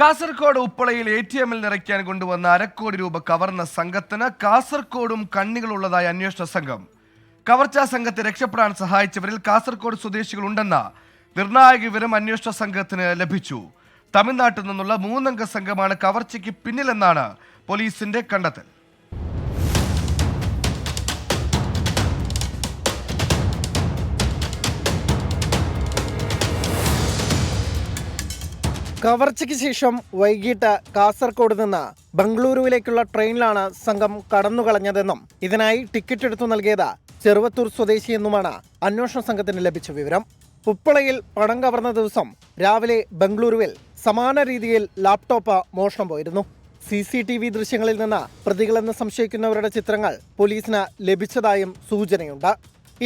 Kasaragod ഉപ്പളയിൽ A T എമ്മിൽ നിറയ്ക്കാൻ കൊണ്ടുവന്ന അരക്കോടി രൂപ കവർന്ന സംഘത്തിന് കാസർകോടും കണ്ണികളുള്ളതായി അന്വേഷണ സംഘം. കവർച്ചാ സംഘത്തെ രക്ഷപ്പെടാൻ സഹായിച്ചവരിൽ കാസർഗോഡ് സ്വദേശികളുണ്ടെന്ന നിർണായക വിവരം അന്വേഷണ സംഘത്തിന് ലഭിച്ചു. തമിഴ്നാട്ടിൽ നിന്നുള്ള മൂന്നംഗ സംഘമാണ് കവർച്ചയ്ക്ക് പിന്നിലെന്നാണ് പോലീസിന്റെ കണ്ടെത്തൽ. കവർച്ചയ്ക്ക് ശേഷം വൈകിട്ട് കാസർഗോഡ് നിന്ന് ബംഗളൂരുവിലേക്കുള്ള ട്രെയിനിലാണ് സംഘം കടന്നുകളഞ്ഞതെന്നും ഇതിനായി ടിക്കറ്റ് എടുത്തു നൽകിയത് ചെറുവത്തൂർ സ്വദേശിയെന്നുമാണ് അന്വേഷണ സംഘത്തിന് ലഭിച്ച വിവരം. ഉപ്പളയിൽ പണം കവർന്ന ദിവസം രാവിലെ ബംഗളൂരുവിൽ സമാന രീതിയിൽ ലാപ്ടോപ്പ് മോഷണം പോയിരുന്നു. സി സി ടി വി ദൃശ്യങ്ങളിൽ നിന്ന് പ്രതികളെന്ന് സംശയിക്കുന്നവരുടെ ചിത്രങ്ങൾ പോലീസിന് ലഭിച്ചതായും സൂചനയുണ്ട്.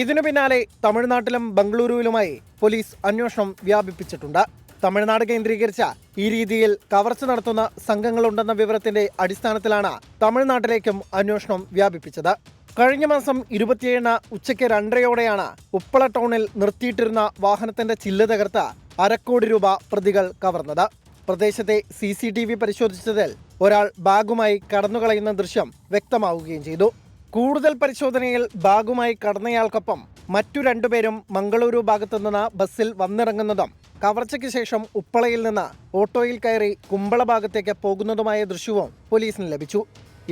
ഇതിനു പിന്നാലെ തമിഴ്നാട്ടിലും ബംഗളൂരുവിലുമായി പോലീസ് അന്വേഷണം വ്യാപിപ്പിച്ചിട്ടുണ്ട്. തമിഴ്നാട് കേന്ദ്രീകരിച്ച ഈ രീതിയിൽ കവർച്ച നടത്തുന്ന സംഘങ്ങളുണ്ടെന്ന വിവരത്തിന്റെ അടിസ്ഥാനത്തിലാണ് തമിഴ്നാട്ടിലേക്കും അന്വേഷണം വ്യാപിപ്പിച്ചത്. കഴിഞ്ഞ മാസം ഇരുപത്തിയേഴിന് ഉച്ചയ്ക്ക് രണ്ടരയോടെയാണ് ഉപ്പള ടൗണിൽ നിർത്തിയിട്ടിരുന്ന വാഹനത്തിന്റെ ചില്ല് തകർത്ത് അരക്കോടി രൂപ പ്രതികൾ കവർന്നത്. പ്രദേശത്തെ സി സി ടി വി പരിശോധിച്ചതിൽ ഒരാൾ ബാഗുമായി കടന്നുകളയുന്ന ദൃശ്യം വ്യക്തമാവുകയും ചെയ്തു. കൂടുതൽ പരിശോധനയിൽ ബാഗുമായി കടന്നയാൾക്കൊപ്പം മറ്റു രണ്ടുപേരും മംഗളൂരു ഭാഗത്തു നിന്ന് ബസ്സിൽ വന്നിറങ്ങുന്നതും കവർച്ചയ്ക്ക് ശേഷം ഉപ്പളയിൽ നിന്ന് ഓട്ടോയിൽ കയറി കുമ്പള ഭാഗത്തേക്ക് പോകുന്നതുമായ ദൃശ്യവും പോലീസിന് ലഭിച്ചു.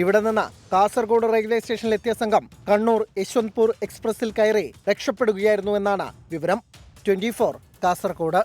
ഇവിടെ നിന്ന് കാസർഗോഡ് റെയിൽവേ സ്റ്റേഷനിലെത്തിയ സംഘം കണ്ണൂർ യശ്വന്ത്പൂർ എക്സ്പ്രസിൽ കയറി രക്ഷപ്പെടുകയായിരുന്നു എന്നാണ് വിവരം. ട്വന്റി കാസർഗോഡ്.